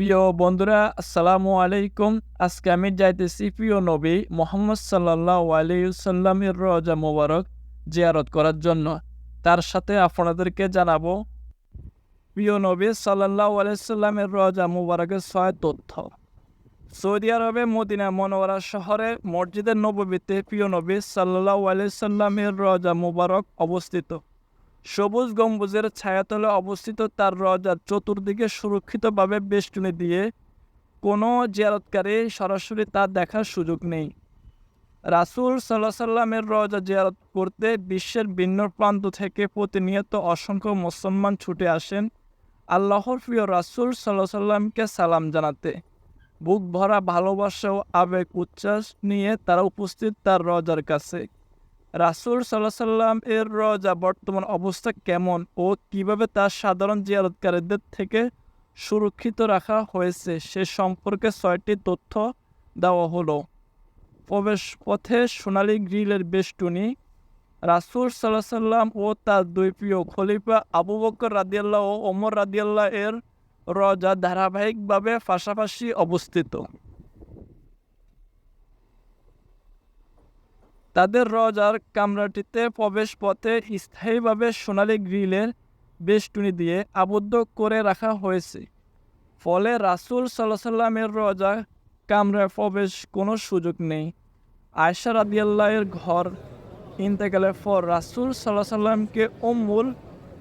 প্রিয় বন্ধুরা, আসসালামু আলাইকুম। আজকে আমি যাইতেছি প্রিয় নবী মোহাম্মদ সাল্লাহ আলাইসাল্লামের রজা মোবারক জিয়ারত করার জন্য। তার সাথে আপনাদেরকে জানাব প্রিয় নবী সাল্লাহ আলাইসাল্লামের রজা মোবারকের ছয় তথ্য। সৌদি আরবে মদিনা মনোয়ারা শহরে মসজিদের নববীতে প্রিয় নবী সাল্লাহ আলাইসাল্লামের রজা মোবারক অবস্থিত। সবুজ গম্বুজের ছায়াতলে অবস্থিত তার রজার চতুর্দিকে সুরক্ষিতভাবে বেষ্টনী দিয়ে কোনো জিয়ারতকারী সরাসরি তা দেখার সুযোগ নেই। রাসুল সাল্লাহ সাল্লামের রজা জিয়ারত করতে বিশ্বের ভিন্ন প্রান্ত থেকে প্রতিনিয়ত অসংখ্য মুসলমান ছুটে আসেন আল্লাহর প্রিয় রাসুল সাল্লাহ সাল্লামকে সালাম জানাতে। বুক ভরা ভালোবাসা ও আবেগ উচ্ছ্বাস নিয়ে তারা উপস্থিত তার রজার কাছে। রাসুল সাল্লাহ সাল্লাম এর রজা বর্তমান অবস্থা কেমন ও কীভাবে তার সাধারণ জিয়ারতকারীদের থেকে সুরক্ষিত রাখা হয়েছে সে সম্পর্কে ছয়টি তথ্য দেওয়া হলো। প্রবেশ পথে সোনালী গ্রিলের বেষ্টনী, রাসুল সাল্লাহ সাল্লাম ও তার দুই প্রিয় খলিফা আবু বকর রাদিয়াল্লাহ ও ওমর রাদিয়াল্লাহ এর রজা ধারাবাহিকভাবে পাশাপাশি অবস্থিত। তাদের রজার কামরাটিতে প্রবেশ পথে স্থায়ীভাবে সোনালি গ্রিলের বেষ্টনী দিয়ে আবদ্ধ করে রাখা হয়েছে। ফলে রাসুল সাল্লাহ সাল্লামের রজা কামরায় প্রবেশ কোনো সুযোগ নেই। আয়সা রাদিয়াল্লাহের ঘর ইন্তেকালের পর রাসুল সাল্লাহ সাল্লামকে অমুল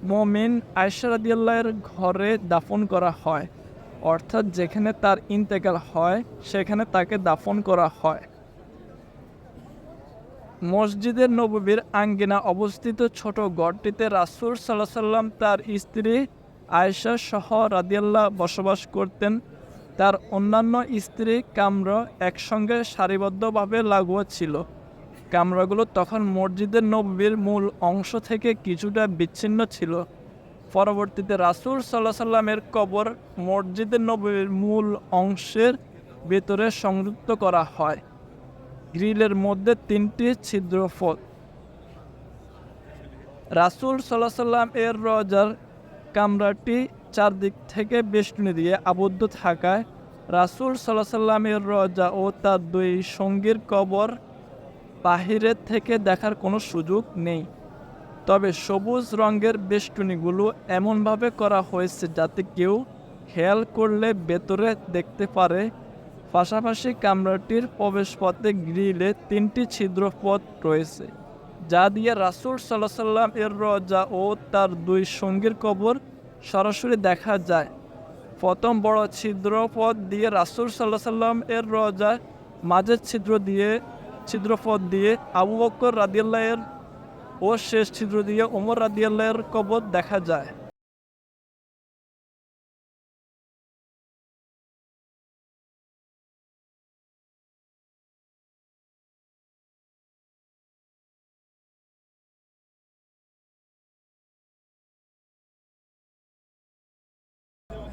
মমিন আয়সা রাদিয়াল্লাহের ঘরে দাফন করা হয়। অর্থাৎ যেখানে তার ইন্তেকাল হয়, সেখানে তাকে দাফন করা হয়। মসজিদের নববীর আঙ্গিনা অবস্থিত ছোট গড়টিতে রাসুল সাল্লাহ সাল্লাম তার স্ত্রী আয়েশা সহ রাদিয়াল্লাহ বসবাস করতেন। তার অন্যান্য স্ত্রী কামরা একসঙ্গে সারিবদ্ধভাবে লাগোয়া ছিল। কামরাগুলো তখন মসজিদের নববীর মূল অংশ থেকে কিছুটা বিচ্ছিন্ন ছিল। পরবর্তীতে রাসুল সাল্লাহ সাল্লামের কবর মসজিদের নববীর মূল অংশের ভেতরে সংযুক্ত করা হয়। গ্রিলের মধ্যে তিনটি ছিদ্র পথ রাসুল সাল্লাহ সাল্লাম এর রজার কামরাটি চারদিক থেকে বেষ্টনী দিয়ে আবদ্ধ থাকায় রাসুল সাল্লাহ সাল্লামের রজা ও তার দুই সঙ্গীর কবর বাহিরের থেকে দেখার কোনো সুযোগ নেই। তবে সবুজ রঙের বেষ্টনীগুলো এমনভাবে করা হয়েছে যাতে কেউ খেয়াল করলে ভেতরে দেখতে পারে পাশাপাশি কামরাটির প্রবেশপথে গ্রিলে তিনটি ছিদ্র পথ রয়েছে, যা দিয়ে রাসুল সাল্লাহ সাল্লাম এর রজা ও তার দুই সঙ্গীর কবর সরাসরি দেখা যায়। প্রথম বড় ছিদ্র পথ দিয়ে রাসুল সাল্লাহ সাল্লাম এর রজা মাঝের ছিদ্র দিয়ে, ছিদ্রপথ দিয়ে আবু বক্কর রাদিয়াল্লাহ এর ও শেষ ছিদ্র দিয়ে ওমর রাদিয়াল্লাহের কবর দেখা যায়।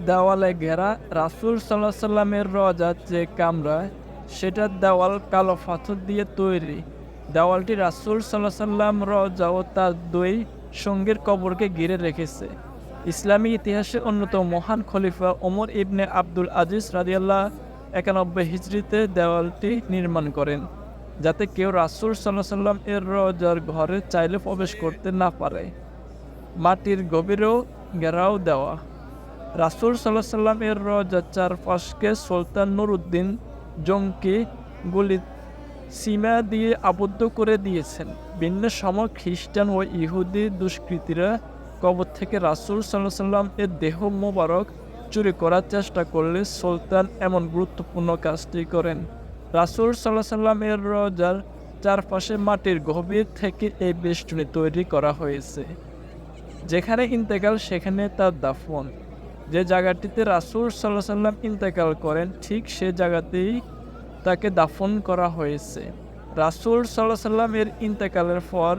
দেওয়ালে ঘেরা রাসুল সাল্লাহ সাল্লামের রজার যে কামরা সেটার দেওয়াল কালো পাথর দিয়ে তৈরি। দেওয়ালটি রাসুল সাল্লাহ সাল্লাম রজা ও তার দুই সঙ্গীর কবরকে ঘিরে রেখেছে। ইসলামী ইতিহাসে অন্যতম মহান খলিফা ওমর ইবনে আব্দুল আজিজ রাদিয়াল্লাহ একানব্বই হিজড়িতে দেওয়ালটি নির্মাণ করেন, যাতে কেউ রাসুল সাল্লাহ সাল্লাম এর রজার ঘরে চাইলে প্রবেশ করতে না পারে। মাটির গভীরেও ঘেরাও দেওয়া। রাসুল সাল্লাহ সাল্লাম এর রজার চারপাশকে সুলতান নুরুদ্দিন জঙ্কি গুলি সীমা দিয়ে আবদ্ধ করে দিয়েছেন। ভিন্ন সময় খ্রিস্টান ও ইহুদি দুষ্কৃতীরা কবর থেকে রাসুল সাল্লাহ সাল্লাম এর দেহ মোবারক চুরি করার চেষ্টা করলে সুলতান এমন গুরুত্বপূর্ণ কাজটি করেন। রাসুল সাল্লাহ সাল্লাম এর রজার চারপাশে মাটির গভীর থেকে এই বেষ্টনী তৈরি করা হয়েছে, যেখানে ইন্তেকাল, সেখানে তার দাফন। যে জায়গাটিতে রাসুল সাল্লাহ সাল্লাম ইন্তেকাল করেন, ঠিক সে জায়গাতেই তাকে দাফন করা হয়েছে। রাসুল সাল্লাহ সাল্লাম এর ইন্তেকালের পর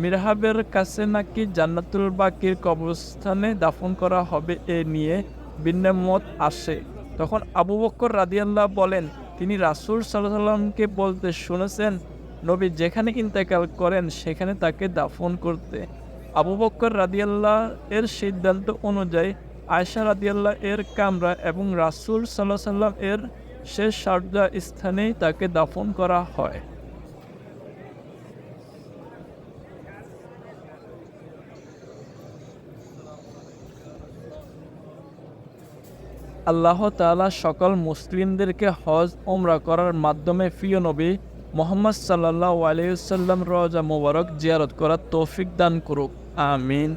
মিরহাবের কাছে নাকি জান্নাতুল বাকির কবরস্থানে দাফন করা হবে এ নিয়ে ভিন্ন মত আসে। তখন আবু বক্কর রাদিয়াল্লাহ বলেন, তিনি রাসুল সাল্লাহ সাল্লামকে বলতে শুনেছেন, নবী যেখানে ইন্তেকাল করেন, সেখানে তাকে দাফন করতে। আবু বক্কর রাদিয়াল্লাহ এর সিদ্ধান্ত অনুযায়ী আয়সা রাদিয়াল্লাহ এর কামরা এবং রাসুল সাল্লাহ সাল্লাম এর শেষ সার্জা স্থানেই তাকে দাফন করা হয়। আল্লাহ তাআলা সকল মুসলিমদেরকে হজ ওমরা করার মাধ্যমে প্রিয় নবী মোহাম্মদ সাল্লাহ আলাইসাল্লাম রজা মোবারক জিয়ারত করার তৌফিক দান করুক। আমিন।